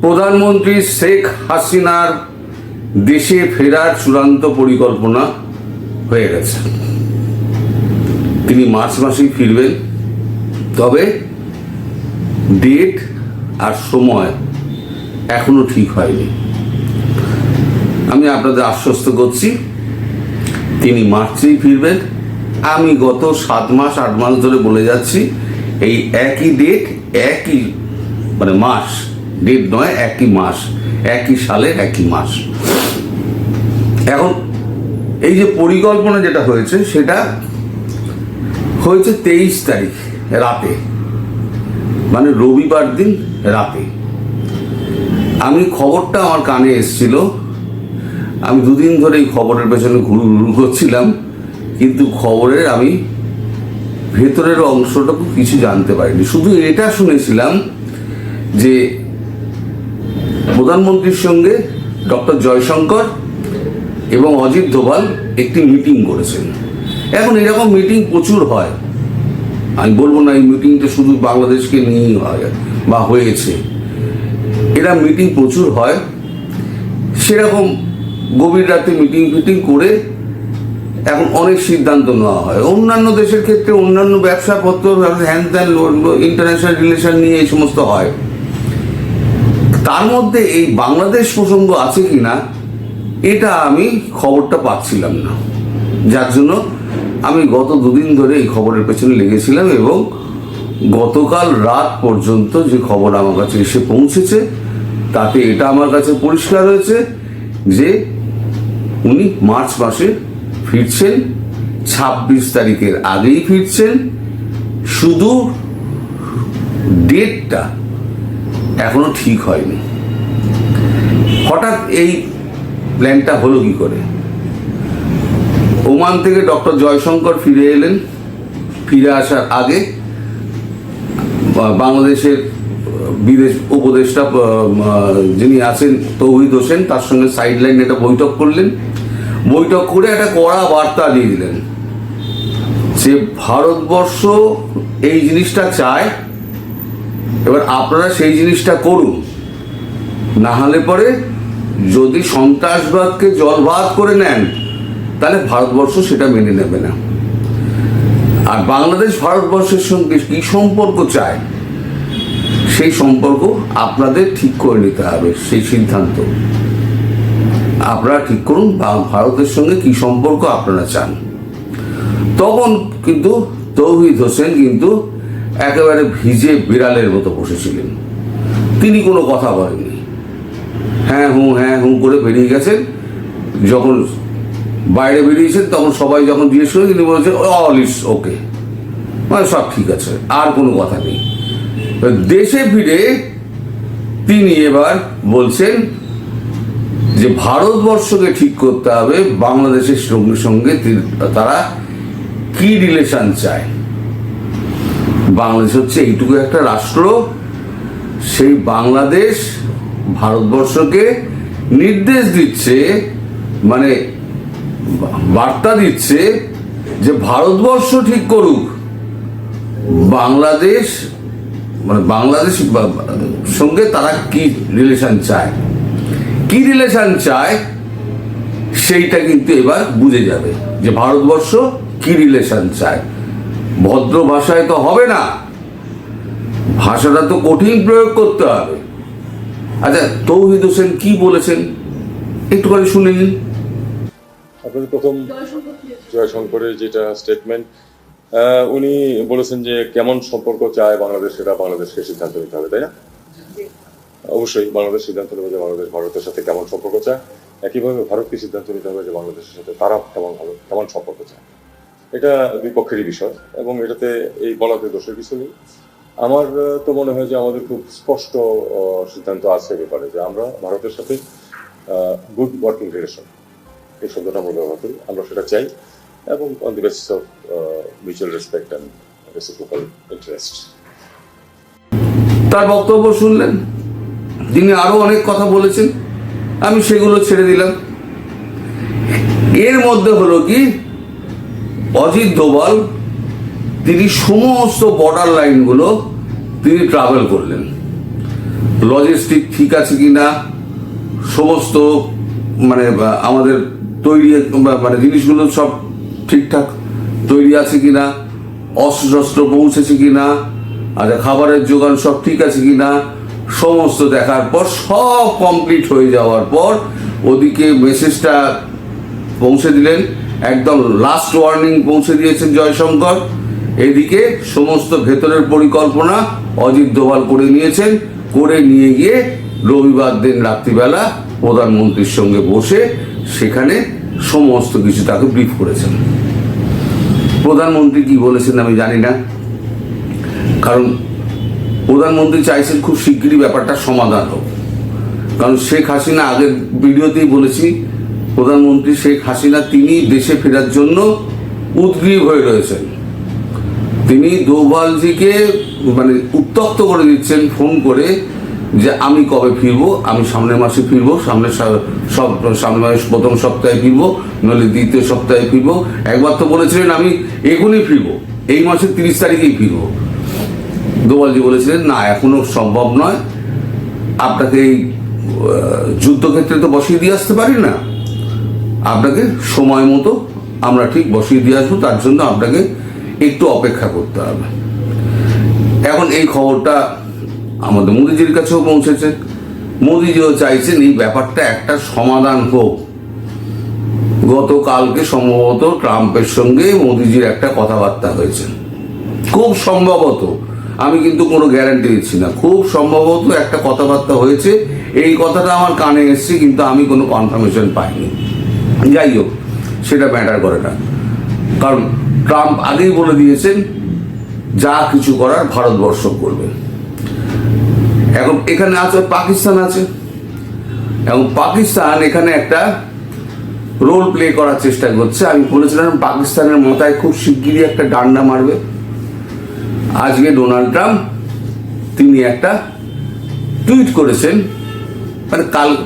প্রধানমন্ত্রী শেখ হাসিনার দেশে ফেরার চূড়ান্ত পরিকল্পনা হয়ে গেছে। তিনি মার্চ মাসেই ফিরবেন। তবে ডেট আর সময় এখনও ঠিক হয়নি। আমি আপনাদের আশ্বস্ত করছি, তিনি মার্চেই ফিরবেন। আমি গত সাত মাস, আট মাস ধরে বলে যাচ্ছি, এই একই ডেট একই মানে মাস ডেট নয়, একই মাস, একই সালের একই মাস। এখন এই যে পরিকল্পনা যেটা হয়েছে, সেটা হয়েছে তেইশ তারিখ রাতে। মানে রবিবার দিন রাতে। আমি খবরটা আমার কানে এসেছিল। আমি দুদিন ধরে এই খবরের পেছনে ঘুরু ঘুরু করছিলাম, কিন্তু খবরের আমি ভেতরের অংশটুকু কিছু জানতে পারিনি। শুধু এটা শুনেছিলাম যে প্রধানমন্ত্রীর সঙ্গে ডক্টর জয়শঙ্কর এবং অজিত দোভাল একটি মিটিং করেছেন। এখন এরকম মিটিং প্রচুর হয়। আমি বলব না এই মিটিংটা শুধু বাংলাদেশকে নিয়েই হয় বা হয়েছে। এরা মিটিং প্রচুর হয়। সেরকম গভীর রাতে মিটিং ফিটিং করে এখন অনেক সিদ্ধান্ত নেওয়া হয়। অন্যান্য দেশের ক্ষেত্রে অন্যান্য ব্যবসাপত্র, হ্যান ত্যান ইন্টারন্যাশনাল রিলেশন নিয়ে এই সমস্ত হয়। তার মধ্যে এই বাংলাদেশ প্রসঙ্গ আছে কি না এটা আমি খবরটা পাচ্ছিলাম না। যার জন্য আমি গত দুদিন ধরে এই খবরের পেছনে লেগেছিলাম এবং গতকাল রাত পর্যন্ত যে খবর আমার কাছে এসে পৌঁছেছে, তাতে এটা আমার কাছে পরিষ্কার হয়েছে যে উনি মার্চ মাসে ফিরছেন, ছাব্বিশ তারিখের আগেই ফিরছেন, শুধু ডেটটা এখনও ঠিক হয়নি। হঠাৎ এই প্ল্যানটা হলো কি করে? ওমান থেকে ডক্টর জয়শঙ্কর ফিরে এলেন। ফিরে আসার আগে বাংলাদেশের, বিদেশ উপদেষ্টা যিনি আছেন, তৌহিদ হোসেন, তার সঙ্গে সাইড লাইন একটা বৈঠক করলেন। বৈঠক করে একটা কড়া বার্তা দিয়ে দিলেন যে ভারতবর্ষ এই জিনিসটা চায় এবার আপনারা সেই জিনিসটা করুন। না হলে পরে যদি সন্ত্রাসবাদকে জলভাত করে নেন, তাহলে ভারতবর্ষ সেটা মেনে নেবে না। আর বাংলাদেশ ভারতবর্ষের সঙ্গে কি সম্পর্ক চায়, সেই সম্পর্ক আপনাদের ঠিক করে নিতে হবে, সেই সিদ্ধান্ত। আপনারা ঠিক করুন ভারতের সঙ্গে কি সম্পর্ক আপনারা চান। তখন কিন্তু, তৌহিদ হোসেন কিন্তু একেবারে ভিজে বিড়ালের মতো বসেছিলেন। তিনি কোনো কথা বলেননি। হ্যাঁ হুঁ হ্যাঁ হুঁ করে বেরিয়ে গেছেন। যখন বাইরে বেরিয়েছেন, তখন সবাই যখন করে তিনি বলেছেন অল ইস ওকে মানে সব ঠিক আছে, আর কোনো কথা নেই। দেশে ফিরে তিনি এবার বলছেন যে, ভারতবর্ষকে ঠিক করতে হবে। বাংলাদেশের সঙ্গে সঙ্গে তারা কি রিলেশন চায়? বাংলাদেশ হচ্ছে এইটুকু একটা রাষ্ট্র। সেই বাংলাদেশ ভারতবর্ষকে নির্দেশ দিচ্ছে মানে বার্তা দিচ্ছে যে ভারতবর্ষ ঠিক করুক। বাংলাদেশ মানে বাংলাদেশ সঙ্গে তারা কি রিলেশন চায়? কি রিলেশন চায়? সেইটা কিন্তু এবার বুঝে যাবে যে ভারতবর্ষ কি রিলেশন চায়। ভদ্র ভাষায় তো হবে না। ভাষাটা তো কঠিন প্রয়োগ করতে হবে। আচ্ছা তৌহিদ হোসেন কি বলেছেন? একটুখানি শুনে নিন। আপনাদের প্রথম জয়শঙ্করের যেটা স্টেটমেন্ট উনি বলেছেন যে কেমন সম্পর্ক চায় বাংলাদেশ, সেটা বাংলাদেশকে সিদ্ধান্ত নিতে হবে, তাই না? অবশ্যই বাংলাদেশ সিদ্ধান্ত নেবে যে বাংলাদেশ ভারতের সাথে কেমন সম্পর্ক চায়। একইভাবে ভারতকে সিদ্ধান্ত নিতে হবে যে বাংলাদেশের সাথে তারা কেমন ভালো কেমন সম্পর্ক চায়? এটা দুই পক্ষেরই বিষয়, এবং এটাতে এই বলাতে দোষের কিছু নেই। আমার তো মনে হয় যে আমাদের খুব স্পষ্ট সিদ্ধান্ত আছে ব্যাপারে, যে আমরা ভারতের সাথে গুড ওয়ার্কিং রিলেশন এই শব্দটা আমরা ব্যবহার করি। আমরা সেটা চাই, এবং on the basis of mutual respect and reciprocal interest তার বক্তব্য শুনলেন। তিনি আরও অনেক কথা বলেছেন, আমি সেগুলো ছেড়ে দিলাম। এর মধ্যে হলো কি অজিত দোবাল তিনি সমস্ত বর্ডার লাইনগুলো তিনি ট্রাভেল করলেন। লজিস্টিক ঠিক আছে কি না সমস্ত মানে আমাদের তৈরি মানে জিনিসগুলো সব ঠিকঠাক তৈরি আছে কিনা অস্ত্র শস্ত্র পৌঁছেছে কি না আচ্ছা খাবারের যোগান সব ঠিক আছে কি না সমস্ত দেখার পর, সব কমপ্লিট হয়ে যাওয়ার পর, ওদিকে মেসেজটা পৌঁছে দিলেন। একদম লাস্ট ওয়ার্নিং পৌঁছে দিয়েছেন জয়শঙ্কর। এদিকে সমস্ত ভেতরের পরিকল্পনা অজিত দোভাল করে নিয়েছেন। করে নিয়ে গিয়ে রবিবার দিন রাত্রিবেলা প্রধানমন্ত্রীর সঙ্গে বসে সেখানে সমস্ত কিছু তাকে ব্রিফ করেছেন। প্রধানমন্ত্রী কি বলেছেন আমি জানি না। কারণ প্রধানমন্ত্রী চাইছেন খুব শিগগিরই ব্যাপারটা সমাধান হোক। কারণ শেখ হাসিনা আগের ভিডিওতেই বলেছি প্রধানমন্ত্রী শেখ হাসিনা তিনি দেশে ফেরার জন্য উদ্গ্রীব হয়ে রয়েছেন। তিনি দোভালজিকে মানে উত্তক্ত করে দিচ্ছেন ফোন করে যে আমি কবে ফিরবো? আমি সামনের মাসে ফিরবো, সামনের সব, সামনের মাসে প্রথম সপ্তাহে ফিরবো, নইলে দ্বিতীয় সপ্তাহে ফিরবো। একবার তো বলেছিলেন আমি এখনই ফিরবো, এই মাসের তিরিশ তারিখেই ফিরবো। দোভালজি বলেছিলেন, না, এখনও সম্ভব নয়। আপনাকে এই যুদ্ধক্ষেত্রে তো বসিয়ে দিয়ে আসতে পারি না। আপনাকে সময় মতো আমরা ঠিক বসিয়ে দিয়ে আসব, তার জন্য আপনাকে একটু অপেক্ষা করতে হবে। এখন এই খবরটা আমাদের মোদিজির কাছেও পৌঁছেছে। মোদিজিও চাইছেন এই ব্যাপারটা একটা সমাধান হোক। গতকালকে সম্ভবত ট্রাম্পের সঙ্গে মোদিজির একটা কথাবার্তা হয়েছে। খুব সম্ভবত, আমি কিন্তু কোনো গ্যারান্টি দিচ্ছি না, খুব সম্ভবত একটা কথাবার্তা হয়েছে। এই কথাটা আমার কানে এসছে, কিন্তু আমি কোনো কনফার্মেশন পাইনি। যাই হোক সেটা ম্যাটার করে না। কারণ ট্রাম্প আগেই বলে দিয়েছেন, যা কিছু করার ভারতবর্ষ করবে। এখন এখানে আছে, পাকিস্তান আছে। এবং পাকিস্তান এখানে একটা রোল প্লে করার চেষ্টা করছে। আমি বলেছিলাম, পাকিস্তানের মাথায় খুব শিগগিরই একটা ডান্ডা মারবে। আজকে ডোনাল্ড ট্রাম্প, তিনি একটা টুইট করেছেন। মানে কাল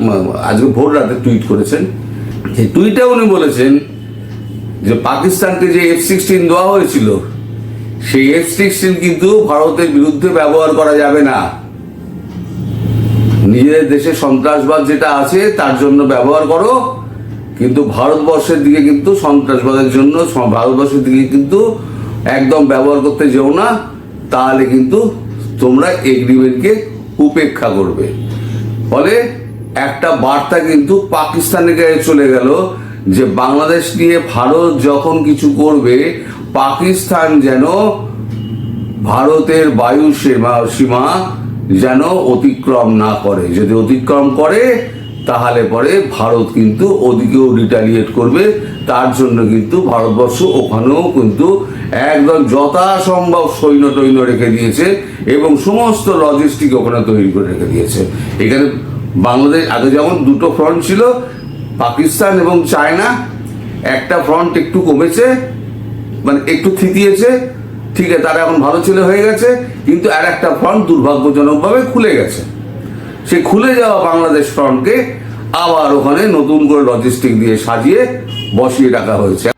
আজকে ভোর রাতে টুইট করেছেন। টুইটে উনি বলেছেন যে পাকিস্তানকে যে এফ সিক্সটিন দেওয়া হয়েছিল, সেই এফ সিক্সটিন কিন্তু ভারতের বিরুদ্ধে ব্যবহার করা যাবে না। নিজেদের দেশে সন্ত্রাসবাদ যেটা আছে, তার জন্য ব্যবহার করো, কিন্তু ভারতবর্ষের দিকে কিন্তু সন্ত্রাসবাদের জন্য, ভারতবর্ষের দিকে কিন্তু একদম ব্যবহার করতে যেও না, তাহলে কিন্তু তোমরা এগ্রিমেন্টকে উপেক্ষা করবে। ফলে একটা বার্তা কিন্তু পাকিস্তানের কাছে চলে গেল যে বাংলাদেশ নিয়ে ভারত যখন কিছু করবে, পাকিস্তান যেন ভারতের বায়ু সীমা সীমা যেন অতিক্রম না করে। যদি অতিক্রম করে, তাহলে পরে ভারত কিন্তু ওদিকেও রিটালিয়েট করবে। তার জন্য কিন্তু ভারতবর্ষ ওখানেও কিন্তু একদম যথাসম্ভব সৈন্য টৈন্য রেখে দিয়েছে এবং সমস্ত লজিস্টিক ওখানে তৈরি করে রেখে দিয়েছে। এখানে বাংলাদেশ, আগে যেমন দুটো ফ্রন্ট ছিল, পাকিস্তান এবং চায়না, একটা ফ্রন্ট একটু কমেছে মানে একটু থিতিয়েছে, ঠিক আছে, তারা এখন ভালো ছেলে হয়ে গেছে, কিন্তু আর একটা ফ্রন্ট দুর্ভাগ্যজনকভাবে খুলে গেছে। সে খুলে যাওয়া বাংলাদেশ ফ্রন্টকে আবার ওখানে নতুন করে লজিস্টিক দিয়ে সাজিয়ে বসিয়ে রাখা হয়েছে।